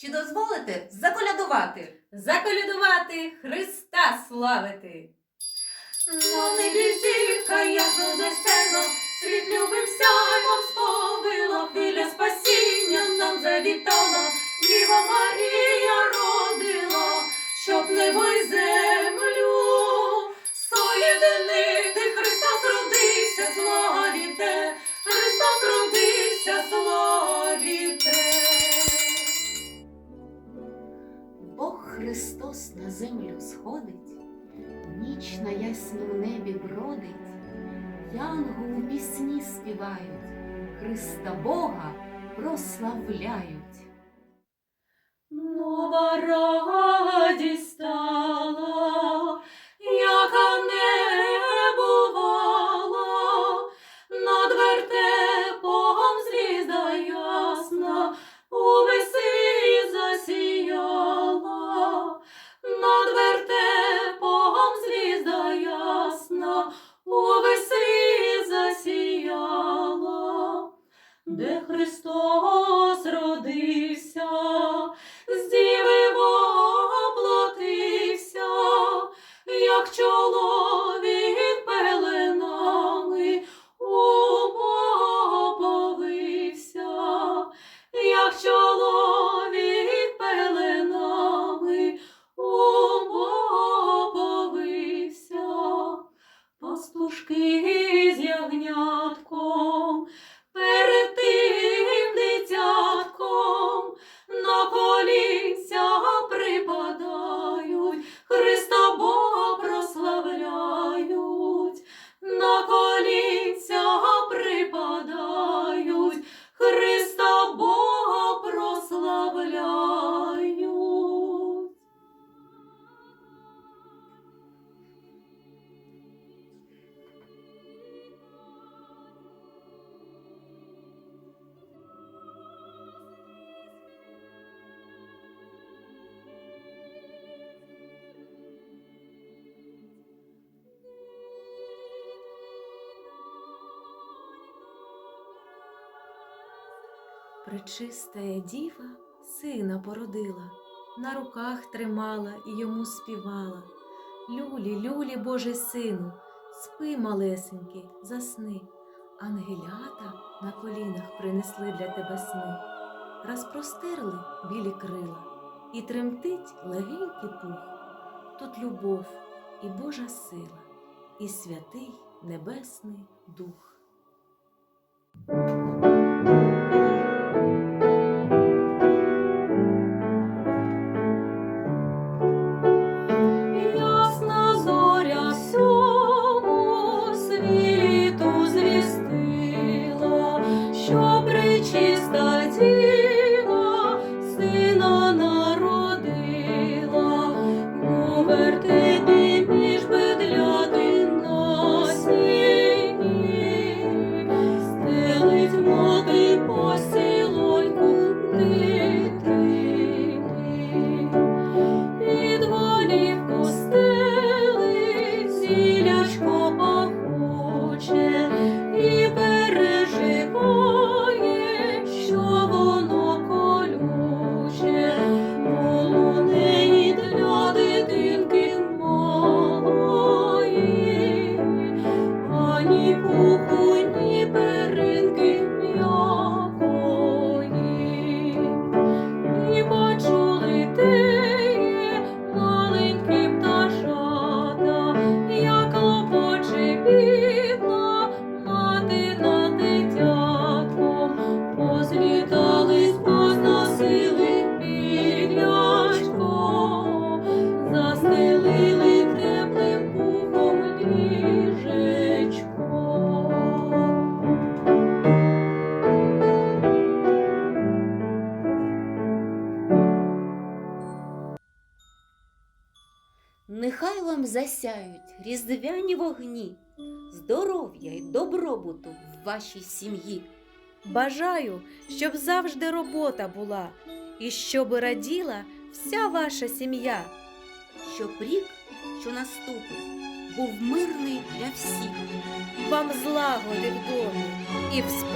Чи дозволите заколядувати? Заколядувати Христа славити. На небі зірка ясно засяяла, світ любим сяймом сповило, хвиля спасіння нам завітала, Діва Марія родила, щоб небо й землю На землю сходить, ніч на яснім небі бродить, янгол пісні співають, Христа Бога прославляють. Нова радість де Христос родився з діви воплотився, як чоловік Пречистая діва сина породила, на руках тримала і йому співала. Люлі, люлі, Божий сину, спи, малесенький, засни. Ангелята на колінах принесли для тебе сни, розпростерли білі крила, і тремтить легенький пух. Тут любов і Божа сила, і святий Небесний Дух. Вам засяють різдвяні вогні, здоров'я й добробуту в вашій сім'ї. Бажаю, щоб завжди робота була, і щоб раділа вся ваша сім'я. Щоб рік, що наступить, був мирний для всіх. Вам злагоди в домі і в справі.